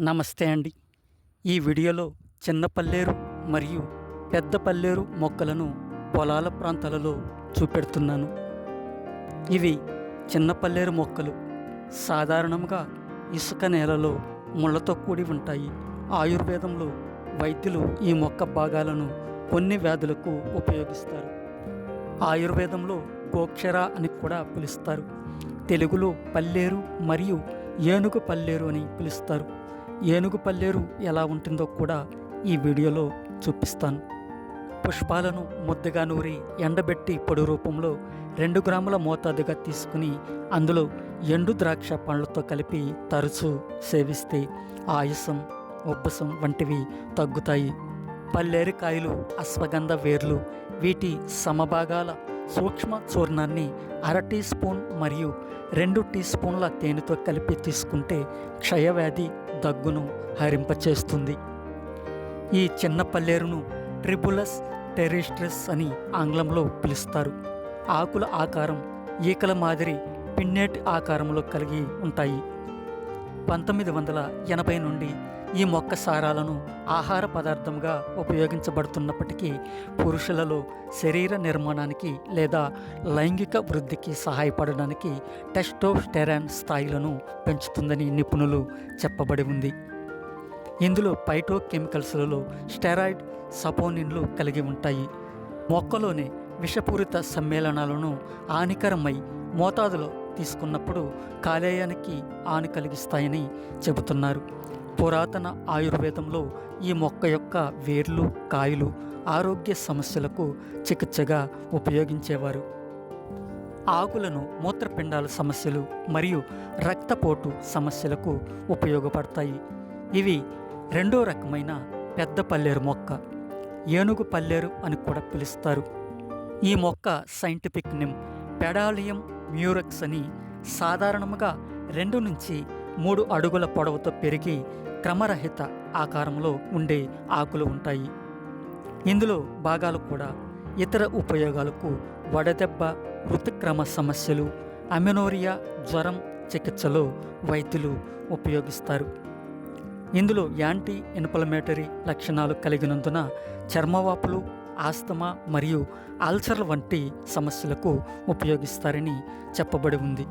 నమస్తే అండి. ఈ వీడియోలో చిన్న పల్లేరు మరియు పెద్ద పల్లేరు మొక్కలను పొలాల ప్రాంతాలలో చూపెడుతున్నాను. ఇవి చిన్న పల్లేరు మొక్కలు. సాధారణంగా ఇసుక నేలలో ముళ్ళతో కూడి ఉంటాయి. ఆయుర్వేదంలో వైద్యులు ఈ మొక్క భాగాలను కొన్ని వ్యాధులకు ఉపయోగిస్తారు. ఆయుర్వేదంలో గోక్షర అని కూడా పిలుస్తారు. తెలుగులో పల్లేరు మరియు ఏనుగు పల్లేరు అని పిలుస్తారు. ఏనుగు పల్లేరు ఎలా ఉంటుందో కూడా ఈ వీడియోలో చూపిస్తాను. పుష్పాలను ముద్దగా నూరి ఎండబెట్టి పొడి రూపంలో రెండు గ్రాముల మోతాదుగా తీసుకుని అందులో ఎండు ద్రాక్ష పండ్లతో కలిపి తరచూ సేవిస్తే ఆయాసం ఉబ్బసం వంటివి తగ్గుతాయి. పల్లేరుకాయలు అశ్వగంధ వేర్లు వీటి సమభాగాల సూక్ష్మ చూర్ణాన్ని అర టీ స్పూన్ మరియు రెండు టీ స్పూన్ల తేనెతో కలిపి తీసుకుంటే క్షయవ్యాధి దగ్గును హరింపచేస్తుంది. ఈ చిన్న పల్లేరును ట్రిబులస్ టెరిస్ట్రస్ అని ఆంగ్లంలో పిలుస్తారు. ఆకుల ఆకారం ఈకల మాదిరి పిన్నెట్ ఆకారంలో కలిగి ఉంటాయి. పంతొమ్మిది వందల ఎనభై నుండి ఈ మొక్క సారాలను ఆహార పదార్థంగా ఉపయోగించబడుతున్నప్పటికీ పురుషులలో శరీర నిర్మాణానికి లేదా లైంగిక వృద్ధికి సహాయపడడానికి టెస్టోస్టెరాన్ స్థాయిలను పెంచుతుందని నిపుణులు చెప్పబడి ఉంది. ఇందులో పైటోకెమికల్స్లలో స్టెరాయిడ్ సపోనిన్లు కలిగి ఉంటాయి. మొక్కలోని విషపూరిత సమ్మేళనాలను హానికరమై మోతాదులో తీసుకున్నప్పుడు కాలేయానికి హాని కలిగిస్తాయని చెబుతున్నారు. పురాతన ఆయుర్వేదంలో ఈ మొక్క యొక్క వేర్లు కాయలు ఆరోగ్య సమస్యలకు చికిత్సగా ఉపయోగించేవారు. ఆకులను మూత్రపిండాల సమస్యలు మరియు రక్తపోటు సమస్యలకు ఉపయోగపడతాయి. ఇవి రెండో రకమైన పెద్ద పల్లేరు మొక్క ఏనుగు పల్లేరు అని కూడా పిలుస్తారు. ఈ మొక్క సైంటిఫిక్ నేమ్ పెడాలియం మ్యూరక్స్ అని సాధారణంగా రెండు నుంచి మూడు అడుగుల పొడవుతో పెరిగి క్రమరహిత ఆకారంలో ఉండే ఆకులు ఉంటాయి. ఇందులో భాగాలు కూడా ఇతర ఉపయోగాలకు వడదెబ్బ ఋతుక్రమ సమస్యలు అమెనోరియా జ్వరం చికిత్సలో వైద్యులు ఉపయోగిస్తారు. ఇందులో యాంటీ ఇన్ఫ్లమేటరీ లక్షణాలు కలిగినందున చర్మవాపులు ఆస్తమా మరియు ఆల్చర్ల వంటి సమస్యలకు ఉపయోగిస్తారని చెప్పబడి ఉంది.